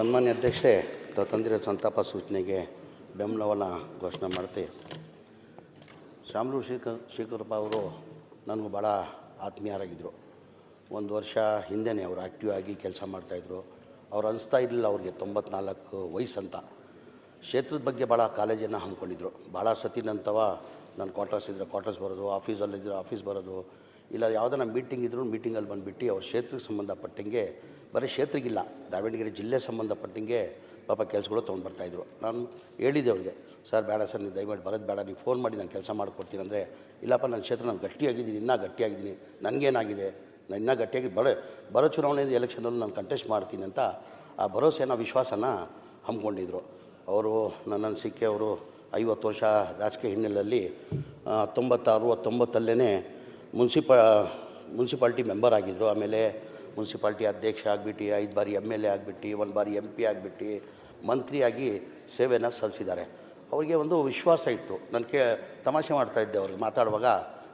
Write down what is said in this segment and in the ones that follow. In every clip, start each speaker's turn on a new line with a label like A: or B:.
A: ಸನ್ಮಾನ್ಯ ಅಧ್ಯಕ್ಷೆ ತಂದಿರ ಸಂತಾಪ ಸೂಚನೆಗೆ ಬೆಂಬಲವನ್ನು ಘೋಷಣೆ ಮಾಡ್ತೆ ಶಾಮಲೂರು ಶೇಖರ್ ಶೇಖರಪ್ಪ ಅವರು ನನಗೂ ಭಾಳ ಆತ್ಮೀಯರಾಗಿದ್ದರು ಒಂದು ವರ್ಷ ಹಿಂದೆನೇ ಅವರು ಆ್ಯಕ್ಟಿವ್ ಆಗಿ ಕೆಲಸ ಮಾಡ್ತಾಯಿದ್ರು ಅವ್ರು ಅನಿಸ್ತಾ ಇರಲಿಲ್ಲ ಅವ್ರಿಗೆ ತೊಂಬತ್ನಾಲ್ಕು ವಯಸ್ಸಂತ. ಕ್ಷೇತ್ರದ ಬಗ್ಗೆ ಭಾಳ ಕಾಲೇಜನ್ನು ಹಮ್ಮಿಕೊಂಡಿದ್ರು ಭಾಳ ಸತಿ ನಂತವ ನಾನು ಕ್ವಾರ್ಟರ್ಸ್ ಇದ್ದರೆ ಕ್ವಾರ್ಟರ್ಸ್ ಬರೋದು ಆಫೀಸಲ್ಲಿದ್ದರೆ ಆಫೀಸ್ ಬರೋದು ಇಲ್ಲ ಯಾವುದನ್ನ ಮೀಟಿಂಗ್ ಇದ್ರೂ ಮೀಟಿಂಗಲ್ಲಿ ಬಂದುಬಿಟ್ಟು ಅವ್ರ ಕ್ಷೇತ್ರಕ್ಕೆ ಸಂಬಂಧಪಟ್ಟಂಗೆ, ಬರೀ ಕ್ಷೇತ್ರಕ್ಕಿಲ್ಲ, ದಾವಣಗೆರೆ ಜಿಲ್ಲೆ ಸಂಬಂಧಪಟ್ಟಂಗೆ ಪಾಪ ಕೆಲಸಗಳು ತೊಗೊಂಡು ಬರ್ತಾಯಿದ್ರು ನಾನು ಹೇಳಿದೆ ಅವ್ರಿಗೆ, ಸರ್, ಬೇಡ ಸರ್, ನೀವು ದಯಮಾಡಿ ಬರೋದು ಬೇಡ, ನೀವು ಫೋನ್ ಮಾಡಿ ನಾನು ಕೆಲಸ ಮಾಡಿಕೊಡ್ತೀನಿ ಅಂದರೆ, ಇಲ್ಲಪ್ಪ, ನನ್ನ ಕ್ಷೇತ್ರ ನಾನು ಗಟ್ಟಿಯಾಗಿದ್ದೀನಿ, ಇನ್ನೂ ಗಟ್ಟಿಯಾಗಿದ್ದೀನಿ, ನನಗೇನಾಗಿದೆ? ನಾನು ಇನ್ನೂ ಗಟ್ಟಿಯಾಗಿ ಬರೋ ಬರೋ ಚುನಾವಣೆ ಎಲೆಕ್ಷನಲ್ಲಿ ನಾನು ಕಂಟೆಸ್ಟ್ ಮಾಡ್ತೀನಿ ಅಂತ ಆ ಭರವಸೆನ ವಿಶ್ವಾಸನ ಹಮ್ಮಿಕೊಂಡಿದ್ರು. ಅವರು ನನ್ನನ್ನು ಸಿಕ್ಕಿ ಅವರು ಐವತ್ತು ವರ್ಷ ರಾಜಕೀಯ ಹಿನ್ನೆಲೆಯಲ್ಲಿ ಹತ್ತೊಂಬತ್ತಾರು ಹತ್ತೊಂಬತ್ತಲ್ಲೇ ಮುನ್ಸಿಪ, ಮುನ್ಸಿಪಾಲ್ಟಿ ಮೆಂಬರ್ ಆಗಿದ್ದರು ಆಮೇಲೆ ಮುನ್ಸಿಪಾಲ್ಟಿ ಅಧ್ಯಕ್ಷ ಆಗಿಬಿಟ್ಟು, ಐದು ಬಾರಿ ಎಂ ಎಲ್ ಎ ಆಗಿಬಿಟ್ಟು, ಒಂದು ಬಾರಿ ಎಂ ಪಿ ಆಗಿಬಿಟ್ಟು ಮಂತ್ರಿಯಾಗಿ ಸೇವೆನ ಸಲ್ಲಿಸಿದ್ದಾರೆ. ಅವರಿಗೆ ಒಂದು ವಿಶ್ವಾಸ ಇತ್ತು. ನನಗೆ ಕೇ, ತಮಾಷೆ ಮಾಡ್ತಾಯಿದ್ದೆ ಅವ್ರಿಗೆ. ಮಾತಾಡುವಾಗ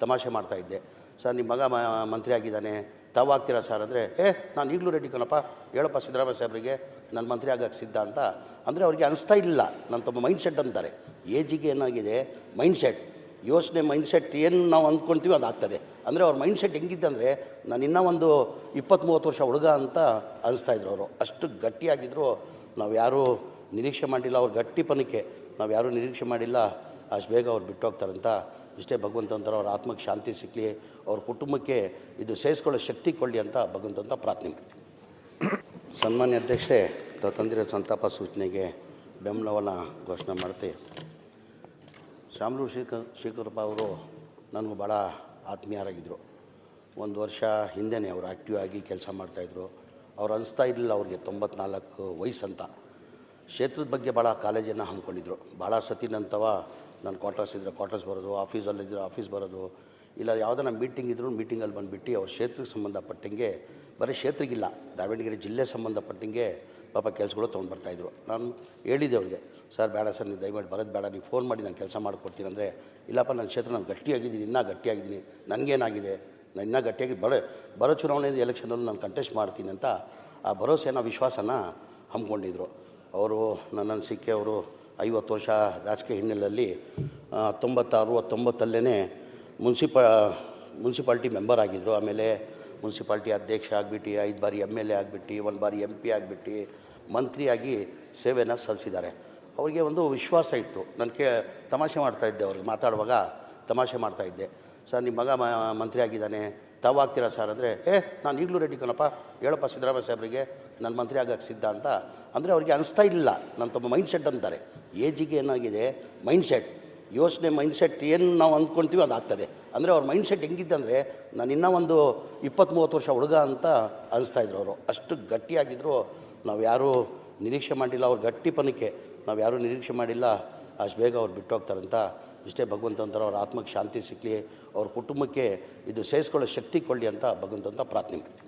A: ತಮಾಷೆ ಮಾಡ್ತಾಯಿದ್ದೆ ಸರ್ ನಿಮ್ಮ ಮಗ ಮಂತ್ರಿ ಆಗಿದ್ದಾನೆ. ತಾವು ಆಗ್ತೀರಾ ಸರ್? ಅಂದರೆ, ಏ, ನಾನು ಈಗಲೂ ರೆಡಿ ಕಣಪ್ಪ. ಹೇಳಪ್ಪ ಸಿದ್ದರಾಮಯ್ಯ ಸಾಹೇಬರಿಗೆ ನಾನು ಮಂತ್ರಿ ಆಗಕ್ಕೆ ಸಿದ್ಧ ಅಂತ. ಅಂದರೆ ಅವ್ರಿಗೆ ಅನಿಸ್ತಾ ಇಲ್ಲ. ನನ್ನ ತಮ್ಮ ಮೈಂಡ್ ಸೆಟ್ ಅಂತಾರೆ. ಏಜಿಗೆ ಏನಾಗಿದೆ? ಮೈಂಡ್ ಸೆಟ್ ಯೋಚನೆ ಮೈಂಡ್ಸೆಟ್ ಏನು ನಾವು ಅಂದ್ಕೊಳ್ತೀವಿ ಅದು ಆಗ್ತದೆ ಅಂದರೆ ಅವ್ರ ಮೈಂಡ್ಸೆಟ್ ಹೆಂಗಿದ್ದಂದರೆ, ನಾನು ಇನ್ನೂ ಒಂದು ಇಪ್ಪತ್ತು ಮೂವತ್ತು ವರ್ಷ ಹುಡುಗ ಅಂತ ಅನಿಸ್ತಾ ಇದ್ರು ಅವರು. ಅಷ್ಟು ಗಟ್ಟಿಯಾಗಿದ್ದರು ನಾವು ಯಾರೂ ನಿರೀಕ್ಷೆ ಮಾಡಿಲ್ಲ, ಅವ್ರ ಗಟ್ಟಿಪನಕ್ಕೆ ನಾವು ಯಾರೂ ನಿರೀಕ್ಷೆ ಮಾಡಿಲ್ಲ, ಅಷ್ಟು ಬೇಗ ಅವ್ರು ಬಿಟ್ಟು ಹೋಗ್ತಾರಂತ ಇಷ್ಟೇ ಭಗವಂತಂತರ ಅವ್ರ ಆತ್ಮಕ್ಕೆ ಶಾಂತಿ ಸಿಕ್ಕಲಿ ಅವ್ರ ಕುಟುಂಬಕ್ಕೆ ಇದು ಸೇರಿಸ್ಕೊಳ್ಳೋ ಶಕ್ತಿ ಕೊಡಲಿ ಅಂತ ಭಗವಂತಂತ ಪ್ರಾರ್ಥನೆ ಮಾಡ್ತೀನಿ ಸನ್ಮಾನ್ಯ ಅಧ್ಯಕ್ಷೆ ತಂದಿರೋ ಸಂತಾಪ ಸೂಚನೆಗೆ ಬೆಂಬಲವನ್ನು ಘೋಷಣೆ ಮಾಡ್ತಿ ಶಾಮಲೂರು ಶೇಖರ್, ಶೇಖರಪ್ಪ ಅವರು ನನಗೂ ಭಾಳ ಆತ್ಮೀಯರಾಗಿದ್ದರು ಒಂದು ವರ್ಷ ಹಿಂದೆನೇ ಅವರು ಆ್ಯಕ್ಟಿವ್ ಆಗಿ ಕೆಲಸ ಮಾಡ್ತಾಯಿದ್ರು ಅವ್ರು ಅನಿಸ್ತಾ ಇರಲಿಲ್ಲ ಅವ್ರಿಗೆ ತೊಂಬತ್ನಾಲ್ಕು ಅಂತ ಕ್ಷೇತ್ರದ ಬಗ್ಗೆ ಭಾಳ ಕಾಲೇಜನ್ನು ಹಮ್ಮಿಕೊಂಡಿದ್ರು ಭಾಳ ಸತಿ ನಂತವ ನಾನು ಕ್ವಾರ್ಟರ್ಸ್ ಇದ್ದರೆ ಕ್ವಾರ್ಟರ್ಸ್ ಬರೋದು ಆಫೀಸಲ್ಲಿದ್ದರೆ ಆಫೀಸ್ ಬರೋದು, ಇಲ್ಲ ಯಾವುದನ್ನ ಮೀಟಿಂಗ್ ಇದ್ರೂ ಮೀಟಿಂಗಲ್ಲಿ ಬಂದುಬಿಟ್ಟು ಅವ್ರ ಕ್ಷೇತ್ರಕ್ಕೆ ಸಂಬಂಧಪಟ್ಟಂಗೆ, ಬರೀ ಕ್ಷೇತ್ರಕ್ಕಿಲ್ಲ, ದಾವಣಗೆರೆ ಜಿಲ್ಲೆ ಸಂಬಂಧಪಟ್ಟಂಗೆ ಪಾಪ ಕೆಲಸಗಳು ತೊಗೊಂಡು ಬರ್ತಾಯಿದ್ರು ನಾನು ಹೇಳಿದ್ದೆ ಅವ್ರಿಗೆ, ಸರ್, ಬೇಡ ಸರ್, ನೀವು ದಯಮಾಡಿ ಬರೋದು ಬೇಡ, ನೀವು ಫೋನ್ ಮಾಡಿ ನಾನು ಕೆಲಸ ಮಾಡಿಕೊಡ್ತೀನಿ ಅಂದರೆ, ಇಲ್ಲಪ್ಪ, ನನ್ನ ಕ್ಷೇತ್ರ ನಾನು ಗಟ್ಟಿಯಾಗಿದ್ದೀನಿ, ಇನ್ನೂ ಗಟ್ಟಿಯಾಗಿದ್ದೀನಿ, ನನಗೇನಾಗಿದೆ? ನಾನು ಇನ್ನೂ ಗಟ್ಟಿಯಾಗಿ ಬರ, ಬರೋ ಚುನಾವಣೆ ಎಲೆಕ್ಷನಲ್ಲಿ ನಾನು ಕಂಟೆಸ್ಟ್ ಮಾಡ್ತೀನಿ ಅಂತ ಆ ಭರವಸೆನ ವಿಶ್ವಾಸನ ಹಮ್ಮಿಕೊಂಡಿದ್ರು. ಅವರು ನನ್ನನ್ನು ಸಿಕ್ಕಿ ಅವರು ಐವತ್ತು ವರ್ಷ ರಾಜಕೀಯ ಹಿನ್ನೆಲೆಯಲ್ಲಿ ಹತ್ತೊಂಬತ್ತಾರು ಹತ್ತೊಂಬತ್ತಲ್ಲೇ ಮುನ್ಸಿಪ, ಮುನ್ಸಿಪಾಲ್ಟಿ ಮೆಂಬರ್ ಆಗಿದ್ದರು ಆಮೇಲೆ ಮುನ್ಸಿಪಾಲ್ಟಿ ಅಧ್ಯಕ್ಷ ಆಗಿಬಿಟ್ಟು, ಐದು ಬಾರಿ ಎಂ ಎಲ್ ಎ ಆಗಿಬಿಟ್ಟು, ಒಂದು ಬಾರಿ ಎಂ ಪಿ ಆಗಿಬಿಟ್ಟು, ಮಂತ್ರಿಯಾಗಿ ಸೇವೆನ ಸಲ್ಲಿಸಿದ್ದಾರೆ. ಅವರಿಗೆ ಒಂದು ವಿಶ್ವಾಸ ಇತ್ತು. ನನಗೆ ಕೇ, ತಮಾಷೆ ಮಾಡ್ತಾಯಿದ್ದೆ ಅವ್ರಿಗೆ, ಮಾತಾಡುವಾಗ ತಮಾಷೆ ಮಾಡ್ತಾಯಿದ್ದೆ ಸರ್ ನಿಮ್ಮ ಮಗ ಮಂತ್ರಿ ಆಗಿದ್ದಾನೆ, ತಾವು ಆಗ್ತೀರಾ ಸರ್? ಅಂದರೆ, ಏ, ನಾನು ಈಗಲೂ ರೆಡಿ ಕಣಪ್ಪ, ಹೇಳಪ್ಪ ಸಿದ್ದರಾಮಯ್ಯ ಸಾಹೇಬರಿಗೆ, ನಾನು ಮಂತ್ರಿ ಆಗಕ್ಕೆ ಸಿದ್ಧ ಅಂತ. ಅಂದರೆ ಅವ್ರಿಗೆ ಅನಿಸ್ತಾ ಇಲ್ಲ. ನನ್ನ ತಮ್ಮ ಮೈಂಡ್ ಸೆಟ್ ಅಂತಾರೆ. ಏಜಿಗೆ ಏನಾಗಿದೆ? ಮೈಂಡ್ ಸೆಟ್ ಯೋಚನೆ ಮೈಂಡ್ಸೆಟ್ ಏನು ನಾವು ಅಂದ್ಕೊಳ್ತೀವಿ ಅದು ಆಗ್ತದೆ. ಅಂದರೆ ಅವ್ರ ಮೈಂಡ್ಸೆಟ್ ಹೆಂಗಿದ್ದಂದರೆ ನಾನು ಇನ್ನೂ ಒಂದು ಇಪ್ಪತ್ತು ಮೂವತ್ತು ವರ್ಷ ಹುಡುಗ ಅಂತ ಅನಿಸ್ತಾ ಇದ್ರು ಅವರು. ಅಷ್ಟು ಗಟ್ಟಿಯಾಗಿದ್ದರು ನಾವು ಯಾರೂ ನಿರೀಕ್ಷೆ ಮಾಡಿಲ್ಲ. ಅವ್ರ ಗಟ್ಟಿಪನಕ್ಕೆ ನಾವು ಯಾರೂ ನಿರೀಕ್ಷೆ ಮಾಡಿಲ್ಲ. ಅಷ್ಟು ಬೇಗ ಅವ್ರು ಬಿಟ್ಟು ಹೋಗ್ತಾರಂತ ಇಷ್ಟೇ ಭಗವಂತಂತರ ಅವ್ರ ಆತ್ಮಕ್ಕೆ ಶಾಂತಿ ಸಿಕ್ಕಲಿ ಅವ್ರ ಕುಟುಂಬಕ್ಕೆ ಇದು ಸೇರಿಸ್ಕೊಳ್ಳೋ ಶಕ್ತಿ ಕೊಡಲಿ ಅಂತ ಭಗವಂತಂತ ಪ್ರಾರ್ಥನೆ ಮಾಡ್ತೀನಿ